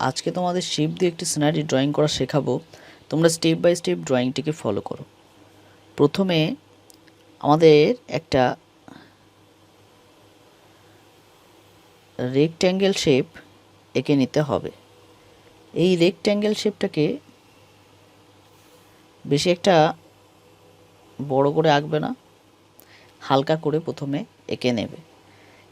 আজকে তোমাদের শিপ দিয়ে একটি সিনারি ড্রয়িং করা শেখাবো। তোমরা স্টেপ বাই স্টেপ ড্রয়িংটিকে ফলো করো। প্রথমে আমাদের একটা রেক্ট্যাঙ্গেল শেপ এঁকে নিতে হবে। এই রেক্ট্যাঙ্গেল শেপটাকে বেশি একটা বড় করে আঁকবে না, হালকা করে প্রথমে এঁকে নেবে।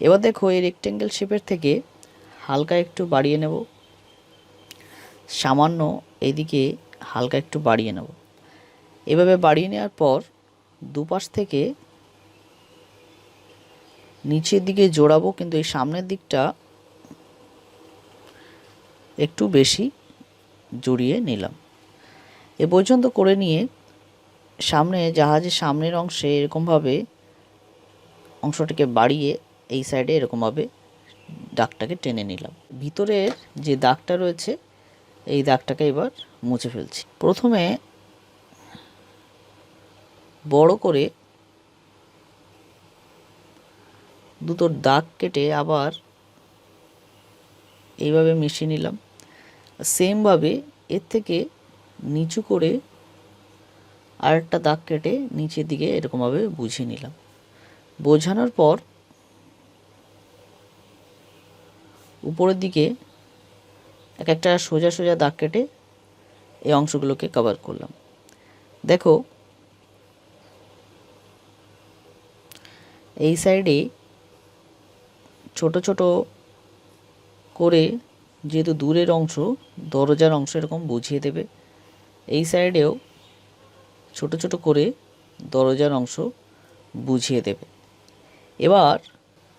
এবার দেখো এই রেক্ট্যাঙ্গেল শেপের থেকে হালকা একটু বাড়িয়ে নেব। সামান্য এদিকে হালকা একটু বাড়িয়ে নেব। এভাবে বাড়িয়ে নেওয়ার পর দুপাশ থেকে নিচের দিকে জোড়াবো, কিন্তু এই সামনের দিকটা একটু বেশি জড়িয়ে নিলাম। এ পর্যন্ত করে নিয়ে সামনে জাহাজের সামনের অংশে এরকমভাবে অংশটাকে বাড়িয়ে এই সাইডে এরকমভাবে দাগটাকে টেনে নিলাম। ভিতরের যে দাগটা রয়েছে এই দাগটাকে এবার মুছে ফেলছি। প্রথমে বড় করে দুটো দাগ কেটে আবার এইভাবে মিশিয়ে নিলাম। সেমভাবে এর থেকে নিচু করে আরেকটা দাগ কেটে নিচের দিকে এরকমভাবে বুঝিয়ে নিলাম। বোঝানোর পর উপরের দিকে এক একটা সোজা সোজা দাগ কেটে এই অংশগুলোকে কভার করলাম। দেখো, এই সাইডে ছোট ছোট করে যেহেতু দূরের অংশ, দরজার অংশ এরকম বুঝিয়ে দেবে। এই সাইডেও ছোট ছোট করে দরজার অংশ বুঝিয়ে দেবে। এবার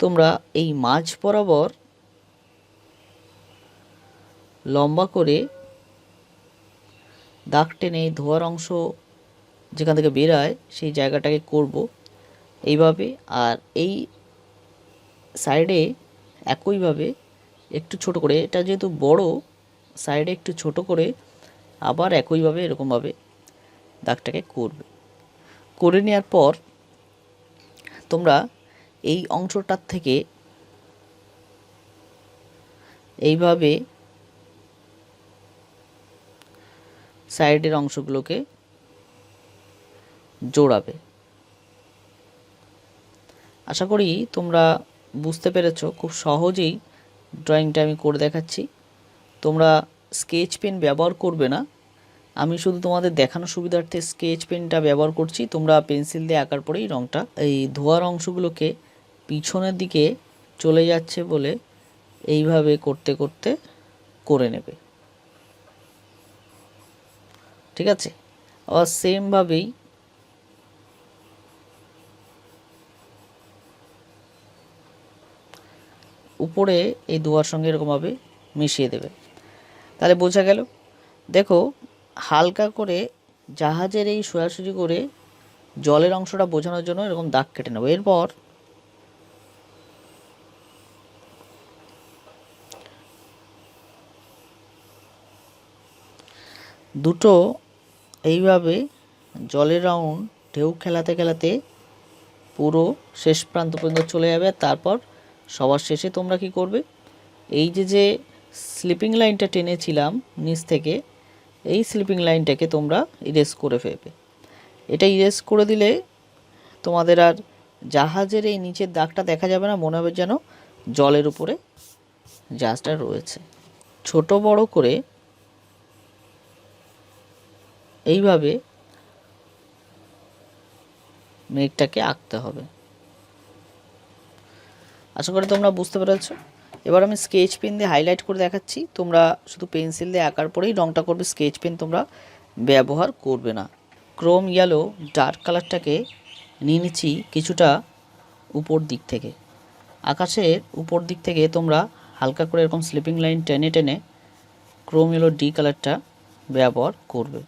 তোমরা এই মাঝ বরাবর লম্বা করে দাগ টেনে ধোয়ার অংশ যেখান থেকে বেরায়, সেই জায়গাটাকে করব এইভাবে। আর এই সাইডে একইভাবে একটু ছোট করে, এটা যেহেতু বড়, সাইডে একটু ছোট করে আবার একইভাবে এরকমভাবে দাগটাকে করবে। করে নেওয়ার পর তোমরা এই অংশটার থেকে এইভাবে সাইডের অংশগুলোকে জোড়াবে। আশা করি তোমরা বুঝতে পেরেছ, খুব সহজেই ড্রয়িংটা আমি করে দেখাচ্ছি। তোমরা স্কেচ পেন ব্যবহার করবে না। আমি শুধু তোমাদের দেখানোর সুবিধার্থে স্কেচ পেনটা ব্যবহার করছি। তোমরা পেন্সিল দিয়ে আঁকার পরেই রঙটা এই ধোয়ার অংশগুলোকে পিছনের দিকে চলে যাচ্ছে বলে এইভাবে করতে করতে করে নেবে। ঠিক আছে? আবার সেমভাবেই উপরে এই দুয়ার সঙ্গে এরকমভাবে মিশিয়ে দেবে। তাহলে বোঝা গেল, দেখো হালকা করে জাহাজের এই সোজাসুজি করে জলের অংশটা বোঝানোর জন্য এরকম দাগ কেটে নেব। এরপর দুটো এইভাবে জলের রাউন্ড ঢেউ খেলাতে খেলাতে পুরো শেষ প্রান্ত পর্যন্ত চলে যাবে তারপর সবার শেষে তোমরা কি করবে? এই যে যে স্লিপিং লাইনটা টেনেছিলাম নিচ থেকে, এই স্লিপিং লাইনটাকে তোমরা ইরেজ করে ফেলবে। এটা ইরেজ করে দিলে তোমাদের আর জাহাজের এই নিচের দাগটা দেখা যাবে না, মনে হবে যেন জলের উপরে জাহাজটা রয়েছে। ছোট বড় করে এইভাবে মেঘটাকে আঁকতে হবে। আশা করি তোমরা বুঝতে পেরেছ। এবার আমি স্কেচ পেন দিয়ে হাইলাইট করে দেখাচ্ছি। তোমরা শুধু পেন্সিল দিয়ে আঁকার পরেই রঙটা করবে। স্কেচ পেন তোমরা ব্যবহার করবে না। ক্রোম ইয়েলো ডার্ক কালারটাকে নিয়ে নিচ্ছি কিছুটা উপর দিক থেকে। আকাশের উপর দিক থেকে তোমরা হালকা করে এরকম স্লিপিং লাইন টেনে টেনে ক্রোম ইয়েলো ডি কালারটা ব্যবহার করবে।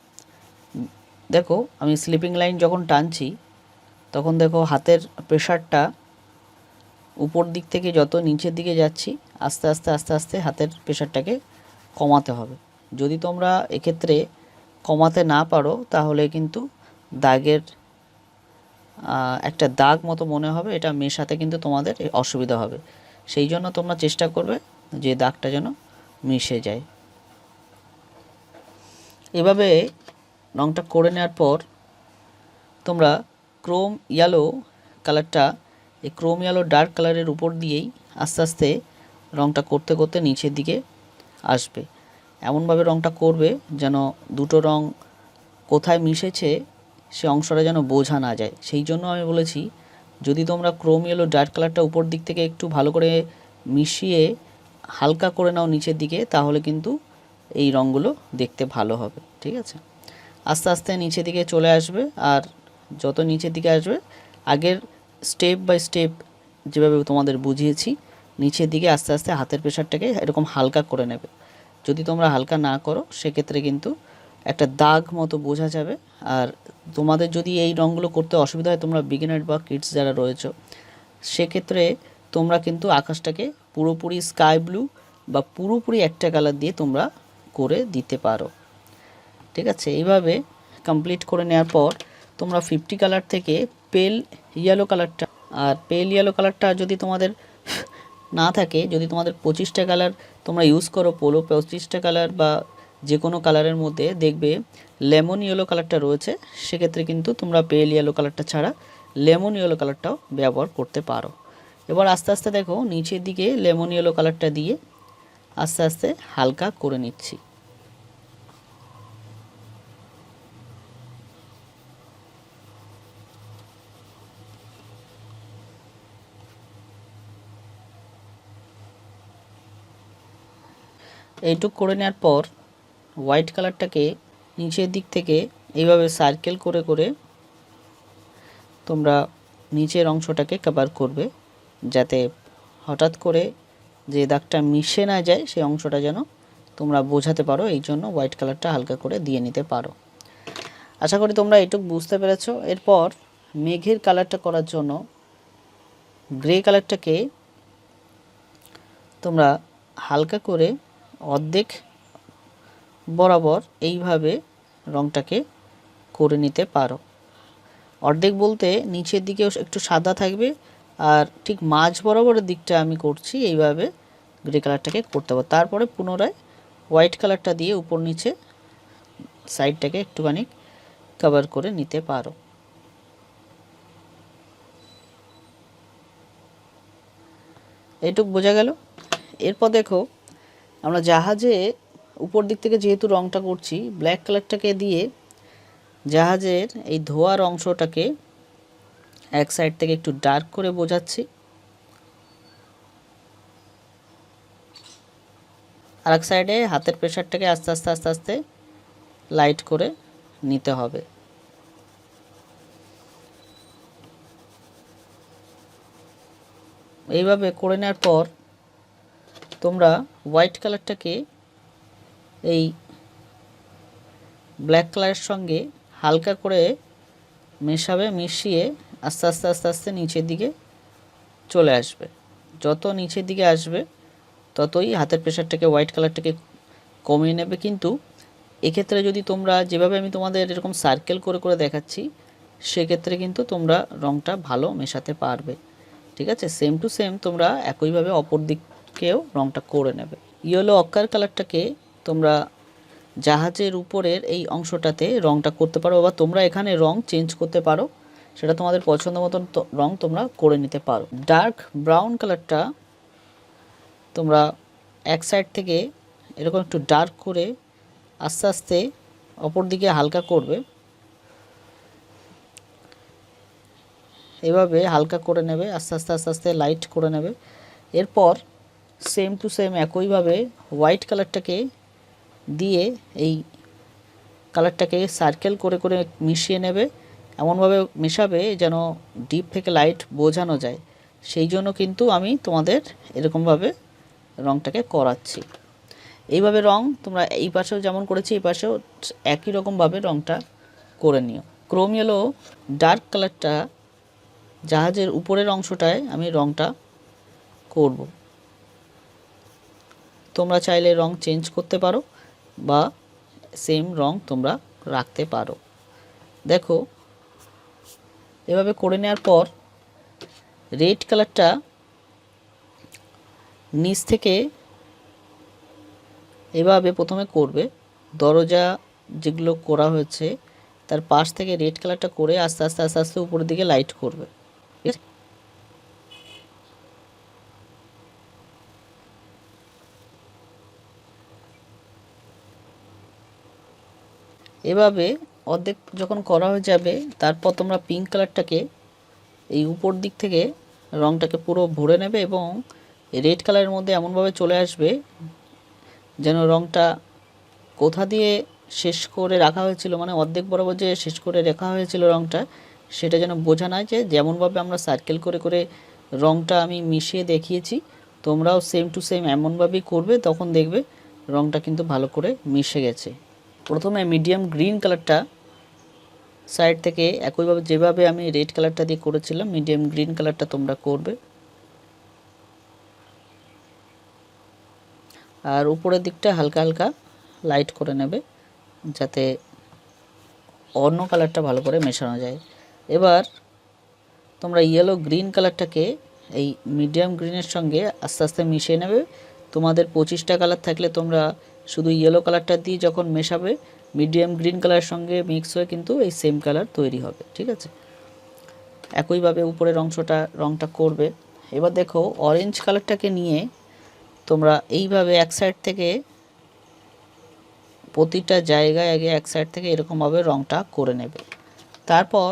দেখো, আমি স্লিপিং লাইন যখন টানছি, তখন দেখো হাতের প্রেশারটা উপর দিক থেকে যত নিচের দিকে যাচ্ছি, আস্তে আস্তে আস্তে আস্তে হাতের প্রেশারটাকে কমাতে হবে। যদি তোমরা এক্ষেত্রে কমাতে না পারো, তাহলে কিন্তু দাগের একটা দাগ মতো মনে হবে, এটা মেশাতে কিন্তু তোমাদের অসুবিধা হবে। সেই জন্য তোমরা চেষ্টা করবে যে দাগটা যেন মিশে যায়। এভাবে রঙটা করে নেওয়ার পর তোমরা ক্রোম ইয়েলো কালারটা এই ক্রোম ইয়েলো ডার্ক কালারের উপর দিয়েই আস্তে আস্তে রঙটা করতে করতে নিচের দিকে আসবে। এমনভাবে রঙটা করবে যেন দুটো রং কোথায় মিশেছে সে অংশটা যেন বোঝা না যায়। সেই জন্য আমি বলেছি, যদি তোমরা ক্রোম ইয়েলো ডার্ক কালারটা উপর দিক থেকে একটু ভালো করে মিশিয়ে হালকা করে নাও নিচের দিকে, তাহলে কিন্তু এই রঙগুলো দেখতে ভালো হবে। ঠিক আছে? আস্তে আস্তে নিচের দিকে চলে আসবে আর যত নিচের দিকে আসবে, আগের স্টেপ বাই স্টেপ যেভাবে তোমাদের বুঝিয়েছি, নিচের দিকে আস্তে আস্তে হাতের প্রেশারটাকে এরকম হালকা করে নেবে। যদি তোমরা হালকা না করো, সেক্ষেত্রে কিন্তু একটা দাগ মতো বোঝা যাবে। আর তোমাদের যদি এই রঙগুলো করতে অসুবিধা হয়, তোমরা বিগিনার বা কিডস যারা রয়েছে, সেক্ষেত্রে তোমরা কিন্তু আকাশটাকে পুরোপুরি স্কাই ব্লু বা পুরোপুরি একটা কালার দিয়ে তোমরা করে দিতে পারো। ঠিক আছে? এইভাবে কমপ্লিট করে নেওয়ার পর তোমরা ফিফটি কালার থেকে পেল ইয়েলো কালারটা আর পেল ইয়েলো কালারটা যদি তোমাদের না থাকে, যদি তোমাদের পঁচিশটা কালার তোমরা ইউজ করো পোলো পঁচিশটা কালার বা যে কোনো কালারের মধ্যে, দেখবে লেমন ইয়েলো কালারটা রয়েছে। সেক্ষেত্রে কিন্তু তোমরা পেল ইয়েলো কালারটা ছাড়া লেমন ইয়েলো কালারটাও ব্যবহার করতে পারো। এবার আস্তে আস্তে দেখো, নিচের দিকে লেমন ইয়েলো কালারটা দিয়ে আস্তে আস্তে হালকা করে নিচ্ছি। এইটুক করে নেওয়ার পর হোয়াইট কালারটাকে নিচের দিক থেকে এইভাবে সার্কেল করে করে তোমরা নিচের অংশটাকে কভার করবে, যাতে হঠাৎ করে যে দাগটা মিশে না যায় সেই অংশটা যেন তোমরা বোঝাতে পারো, এই জন্য হোয়াইট কালারটা হালকা করে দিয়ে নিতে পারো। আশা করি তোমরা এটুক বুঝতে পেরেছ। এরপর মেঘের কালারটা করার জন্য গ্রে কালারটাকে তোমরা হালকা করে অর্ধেক বরাবর এইভাবে রংটাকে করে নিতে পারো। অর্ধেক বলতে নিচের দিকেও একটু সাদা থাকবে আর ঠিক মাঝ বরাবরের দিকটা আমি করছি এইভাবে গ্রে কালারটাকে করতে পারো তারপরে পুনরায় হোয়াইট কালারটা দিয়ে উপর নিচে সাইডটাকে একটুখানি কভার করে নিতে পারো। এইটুক বোঝা গেল? এরপর দেখো আমরা জাহাজে উপর দিক থেকে যেহেতু রংটা করছি ব্ল্যাক কালারটাকে দিয়ে জাহাজের এই ধোয়ার অংশটাকে এক সাইড থেকে একটু ডার্ক করে বোঝাচ্ছি। আর এক সাইডে হাতের প্রেশারটাকে আস্তে আস্তে আস্তে আস্তে লাইট করে নিতে হবে। এইভাবে করে নেওয়ার পর তোমরা হোয়াইট কালারটাকে এই ব্ল্যাক কালারের সঙ্গে হালকা করে মেশাবে, মিশিয়ে আস্তে আস্তে আস্তে আস্তে নিচের দিকে চলে আসবে। যত নিচের দিকে আসবে, ততই হাতের প্রেশারটাকে হোয়াইট কালারটাকে কমিয়ে নেবে। কিন্তু এক্ষেত্রে যদি তোমরা যেভাবে আমি তোমাদের এরকম সার্কেল করে করে দেখাচ্ছি, সেক্ষেত্রে কিন্তু তোমরা রঙটা ভালো মেশাতে পারবে। ঠিক আছে? সেম টু সেম তোমরা একইভাবে অপর দিককেও রঙটা করে নেবে। ইয়েলো অক্কার কালারটাকে তোমরা জাহাজের উপরের এই অংশটাতে রঙটা করতে পারো বা তোমরা এখানে রং চেঞ্জ করতে পারো। সেটা তোমাদের পছন্দ মতন রং তোমরা করে নিতে পারো। ডার্ক ব্রাউন কালারটা তোমরা এক সাইড থেকে এরকম একটু ডার্ক করে আস্তে আস্তে অপর দিকে হালকা করবে। এভাবে হালকা করে নেবে, আস্তে আস্তে আস্তে আস্তে, লাইট করে নেবে। এরপর সেম টু সেম একইভাবে হোয়াইট কালারটাকে দিয়ে এই কালারটাকে সার্কেল করে করে মিশিয়ে নেবে। এমনভাবে মেশাবে যেন ডিপ থেকে লাইট বোঝানো যায়। সেই জন্য কিন্তু আমি তোমাদের এরকমভাবে রংটাকে করাচ্ছি। এইভাবে রং তোমরা এই পাশেও যেমন করেছি, এই পাশেও একই রকমভাবে রংটা করে নিও। ক্রোম ইয়েলো ডার্ক কালারটা জাহাজের উপরের অংশটায় আমি রংটা করব। তোমরা চাইলে রং চেঞ্জ করতে পারো বা সেম রং তোমরা রাখতে পারো। দেখো, এভাবে করে নেওয়ার পর রেড কালারটা নিচ থেকে এভাবে প্রথমে করবে। দরজা যেগুলো করা হয়েছে, তার পাশ থেকে রেড কালারটা করে আস্তে আস্তে আস্তে আস্তে উপরের দিকে লাইট করবে ঠিক আছে এভাবে অর্ধেক যখন করা হয়ে যাবে, তারপর তোমরা পিঙ্ক কালারটাকে এই উপর দিক থেকে রংটাকে পুরো ভরে নেবে এবং রেড কালারের মধ্যে এমনভাবে চলে আসবে যেন রংটা কোথা দিয়ে শেষ করে রাখা হয়েছিল মানে অর্ধেক বরাবর যে শেষ করে রাখা হয়েছিল রংটা, সেটা যেন বোঝা না যে যেমনভাবে আমরা সার্কেল করে করে রংটা আমি মিশিয়ে দেখিয়েছি, তোমরাও সেম টু সেম এমনভাবেই করবে, তখন দেখবে রংটা কিন্তু ভালো করে মিশে গেছে। প্রথমে মিডিয়াম গ্রিন কালারটা সাইড থেকে একইভাবে যেভাবে আমি রেড কালারটা দিয়ে করেছিলাম মিডিয়াম গ্রিন কালারটা তোমরা করবে। আর উপরের দিকটা হালকা হালকা লাইট করে নেবে, যাতে অন্য কালারটা ভালো করে মেশানো যায়। এবার তোমরা ইয়েলো গ্রিন কালারটাকে এই মিডিয়াম গ্রিনের সঙ্গে আস্তে আস্তে মিশিয়ে নেবে। তোমাদের পঁচিশটা কালার থাকলে তোমরা শুধু ইয়েলো কালারটা দিয়ে যখন মেশাবে মিডিয়াম গ্রিন কালারের সঙ্গে মিক্স হয়ে কিন্তু এই সেম কালার তৈরি হবে, ঠিক আছে? একইভাবে উপরের অংশটা, রংটা করবে। এবার দেখো অরেঞ্জ কালারটাকে নিয়ে তোমরা এইভাবে এক সাইড থেকে প্রতিটা জায়গায় আগে এক সাইড থেকে এরকমভাবে রংটা করে নেবে। তারপর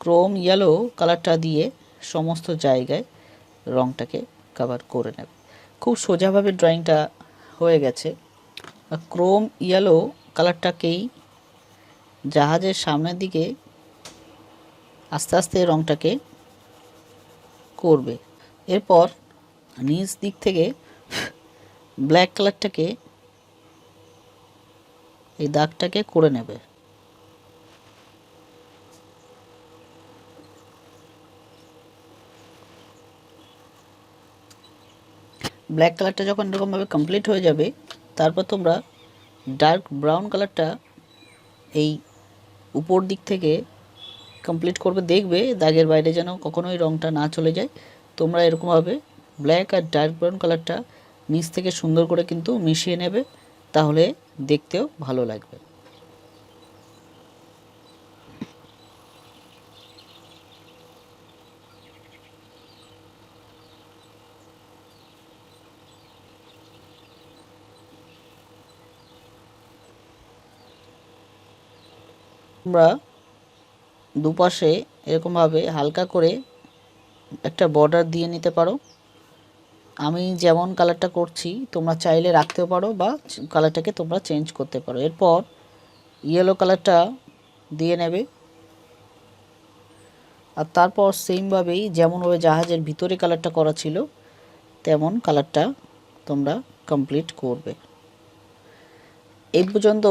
ক্রোম ইয়েলো কালারটা দিয়ে সমস্ত জায়গায় রংটাকে কভার করে নেবে। খুব সোজাভাবে ড্রয়িংটা হয়ে গেছে। ক্রোম ইয়েলো কালারটাকেই জাহাজের সামনের দিকে আস্তে আস্তে রংটাকে করবে। এরপর নিচ দিক থেকে ব্ল্যাক কালারটাকে এই দাগটাকে করে নেবে। ব্ল্যাক কালারটা যখন এরকমভাবে কমপ্লিট হয়ে যাবে, তারপর তোমরা ডার্ক ব্রাউন কালারটা এই উপর দিক থেকে কমপ্লিট করবে, দেখবে দাগের বাইরে যেন কখনোই রঙটা না চলে যায়। তোমরা এরকমভাবে ব্ল্যাক আর ডার্ক ব্রাউন কালারটা নিচ থেকে সুন্দর করে কিন্তু মিশিয়ে নেবে, তাহলে দেখতেও ভালো লাগবে। তোমরা দুপাশে এরকমভাবে হালকা করে একটা বর্ডার দিয়ে নিতে পারো। আমি যেমন কালারটা করছি, তোমরা চাইলে রাখতেও পারো বা কালারটাকে তোমরা চেঞ্জ করতে পারো। এরপর ইয়েলো কালারটা দিয়ে নেবে। আর তারপর সেমভাবেই যেমনভাবে জাহাজের ভিতরে কালারটা করা ছিল, তেমন কালারটা তোমরা কমপ্লিট করবে। এই পর্যন্ত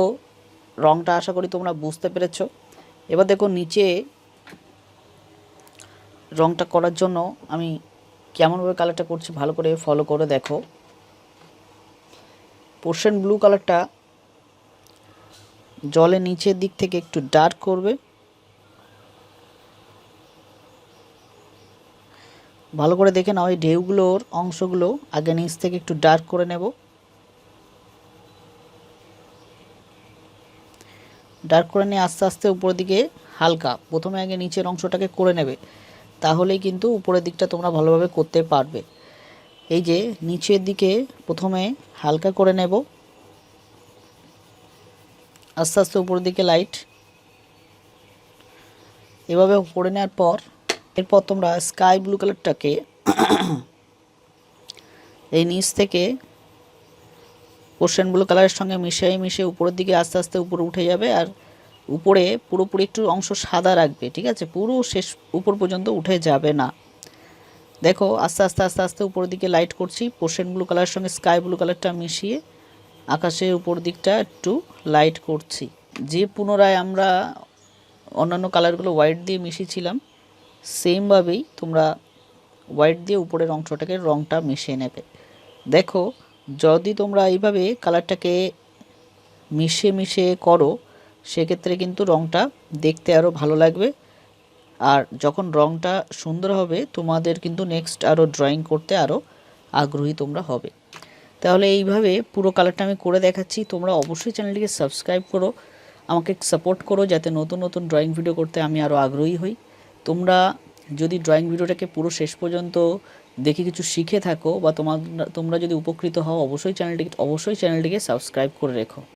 রংটা আশা করি তোমরা বুঝতে পেরেছ। এবার দেখো নিচে রংটা করার জন্য আমি কেমনভাবে কালারটা করছি ভালো করে ফলো করে দেখো। পোর্শন ব্লু কালারটা জলের নিচের দিক থেকে একটু ডার্ক করবে। ভালো করে দেখে নাও এই ঢেউগুলোর অংশগুলো আগে নিচ থেকে একটু ডার্ক করে নেব। ডার্ক করে নিয়ে আস্তে আস্তে উপরের দিকে হালকা, প্রথমে আগে নিচের অংশটাকে করে নেবে, তাহলেই কিন্তু উপরের দিকটা তোমরা ভালোভাবে করতে পারবে। এই যে নিচের দিকে প্রথমে হালকা করে নেব। আস্তে আস্তে উপরের দিকে লাইট। এভাবে করে নেওয়ার পর, এরপর তোমরা স্কাই ব্লু কালারটাকে এই নিচ থেকে ওশেন ব্লু কালারের সঙ্গে মিশিয়ে মিশিয়ে উপরের দিকে আস্তে আস্তে উপরে উঠে যাবে, আর উপরে পুরোপুরি একটু অংশ সাদা রাখবে, ঠিক আছে? পুরো শেষ উপর পর্যন্ত উঠে যাবে না। দেখো, আস্তে আস্তে আস্তে আস্তে উপরের দিকে লাইট করছি পোশেন ব্লু কালারের সঙ্গে স্কাই ব্লু কালারটা মিশিয়ে আকাশের উপর দিকটা একটু লাইট করছি। যে পুনরায় আমরা অন্যান্য কালারগুলো হোয়াইট দিয়ে মিশিয়েছিলাম সেমভাবেই তোমরা হোয়াইট দিয়ে উপরের অংশটাকে রংটা মিশিয়ে নেবে। দেখো, যদি তোমরা এইভাবে কালারটাকে মিশিয়ে মিশিয়ে করো সেক্ষেত্রে কিন্তু রঙটা দেখতে আরও ভালো লাগবে। আর যখন রঙটা সুন্দর হবে, তোমাদের কিন্তু নেক্সট আরও ড্রয়িং করতে আরও আগ্রহী তোমরা হবে। তাহলে এইভাবে পুরো কালারটা আমি করে দেখাচ্ছি। তোমরা অবশ্যই চ্যানেলটিকে সাবস্ক্রাইব করো, আমাকে সাপোর্ট করো যাতে নতুন নতুন ড্রয়িং ভিডিও করতে আমি আরও আগ্রহী হই। তোমরা যদি ড্রয়িং ভিডিওটাকে পুরো শেষ পর্যন্ত দেখে কিছু শিখে থাকো বা তোমার, তোমরা যদি উপকৃত হও, অবশ্যই চ্যানেলটিকে অবশ্যই চ্যানেলটিকে সাবস্ক্রাইব করে রেখো।